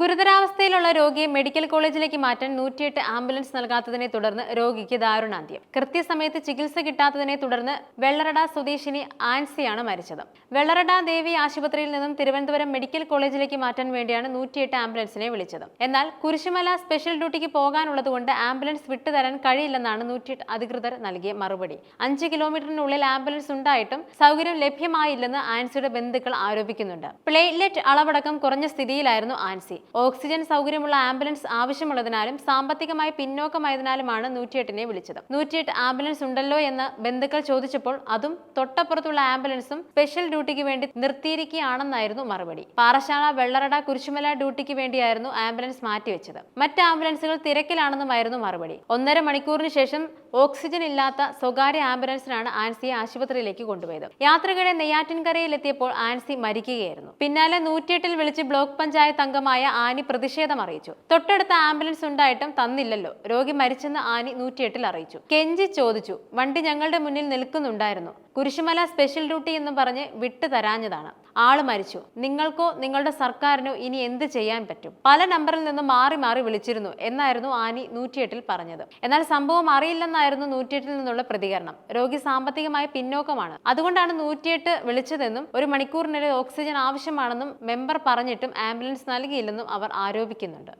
ഗുരുതരാവസ്ഥയിലുള്ള രോഗിയെ മെഡിക്കൽ കോളേജിലേക്ക് മാറ്റാൻ നൂറ്റിയെട്ട് ആംബുലൻസ് നൽകാത്തതിനെ തുടർന്ന് രോഗിക്ക് ദാരുണാന്ത്യം. കൃത്യസമയത്ത് ചികിത്സ കിട്ടാത്തതിനെ തുടർന്ന് വെള്ളറട സ്വദേശിനി ആൻസിയാണ് മരിച്ചത്. വെള്ളറട ദേവി ആശുപത്രിയിൽ നിന്നും തിരുവനന്തപുരം മെഡിക്കൽ കോളേജിലേക്ക് മാറ്റാൻ വേണ്ടിയാണ് നൂറ്റിയെട്ട് ആംബുലൻസിനെ വിളിച്ചത്. എന്നാൽ കുരിശുമല സ്പെഷ്യൽ ഡ്യൂട്ടിക്ക് പോകാനുള്ളതുകൊണ്ട് ആംബുലൻസ് വിട്ടുതരാൻ കഴിയില്ലെന്നാണ് നൂറ്റിയെട്ട് അധികൃതർ നൽകിയ മറുപടി. അഞ്ച് കിലോമീറ്ററിനുള്ളിൽ ആംബുലൻസ് ഉണ്ടായിട്ടും സൗകര്യം ലഭ്യമായില്ലെന്ന് ആൻസിയുടെ ബന്ധുക്കൾ ആരോപിക്കുന്നുണ്ട്. പ്ലേറ്റ്ലെറ്റ് അളവടക്കം കുറഞ്ഞ സ്ഥിതിയിലായിരുന്നു ആൻസി. ഓക്സിജൻ സൗകര്യമുള്ള ആംബുലൻസ് ആവശ്യമുള്ളതിനാലും സാമ്പത്തികമായി പിന്നോക്കമായതിനാലുമാണ് നൂറ്റിയെട്ടിനെ വിളിച്ചത്. നൂറ്റിയെട്ട് ആംബുലൻസ് ഉണ്ടല്ലോ എന്ന് ബന്ധുക്കൾ ചോദിച്ചപ്പോൾ അതും തൊട്ടപ്പുറത്തുള്ള ആംബുലൻസും സ്പെഷ്യൽ ഡ്യൂട്ടിക്ക് വേണ്ടി നിർത്തിയിരിക്കുകയാണെന്നായിരുന്നു മറുപടി. പാറശാല വെള്ളറട കുരിശുമല ഡ്യൂട്ടിക്ക് വേണ്ടിയായിരുന്നു ആംബുലൻസ് മാറ്റിവെച്ചത്. മറ്റ് ആംബുലൻസുകൾ തിരക്കിലാണെന്നുമായിരുന്നു മറുപടി. ഒന്നര മണിക്കൂറിന് ശേഷം ഓക്സിജൻ ഇല്ലാത്ത സ്വകാര്യ ആംബുലൻസിനാണ് ആൻസിയെ ആശുപത്രിയിലേക്ക് കൊണ്ടുപോയത്. യാത്രക്കിടെ നെയ്യാറ്റിൻകരയിൽ എത്തിയപ്പോൾ ആൻസി മരിക്കുകയായിരുന്നു. പിന്നാലെ നൂറ്റിയെട്ടിൽ വിളിച്ച് ബ്ലോക്ക് പഞ്ചായത്ത് അംഗമായ ആനി പ്രതിഷേധം അറിയിച്ചു. തൊട്ടടുത്ത ആംബുലൻസ് ഉണ്ടായിട്ടും തന്നില്ലല്ലോ. രോഗി മരിച്ചെന്ന് ആനി നൂറ്റിയെട്ടിൽ അറിയിച്ചു. കെഞ്ചി ചോദിച്ചു. വണ്ടി ഞങ്ങളുടെ മുന്നിൽ നിൽക്കുന്നുണ്ടായിരുന്നു. കുരിശുമല സ്പെഷ്യൽ ഡ്യൂട്ടി എന്ന് പറഞ്ഞ് വിട്ടു തരാഞ്ഞതാണ് ആൾ മരിച്ചു. നിങ്ങൾക്കോ നിങ്ങളുടെ സർക്കാരിനോ ഇനി എന്ത് ചെയ്യാൻ പറ്റും? പല നമ്പറിൽ നിന്നും മാറി മാറി വിളിച്ചിരുന്നു എന്നായിരുന്നു ആനി നൂറ്റിയെട്ടിൽ പറഞ്ഞത്. എന്നാൽ സംഭവം അറിയില്ലെന്നായിരുന്നു നൂറ്റിയെട്ടിൽ നിന്നുള്ള പ്രതികരണം. രോഗി സാമ്പത്തികമായ പിന്നോക്കമാണ്. അതുകൊണ്ടാണ് നൂറ്റിയെട്ട് വിളിച്ചതെന്നും ഒരു മണിക്കൂറിനിടെ ഓക്സിജൻ ആവശ്യമാണെന്നും മെമ്പർ പറഞ്ഞിട്ടും ആംബുലൻസ് നൽകിയില്ലെന്നും അവർ ആരോപിക്കുന്നുണ്ട്.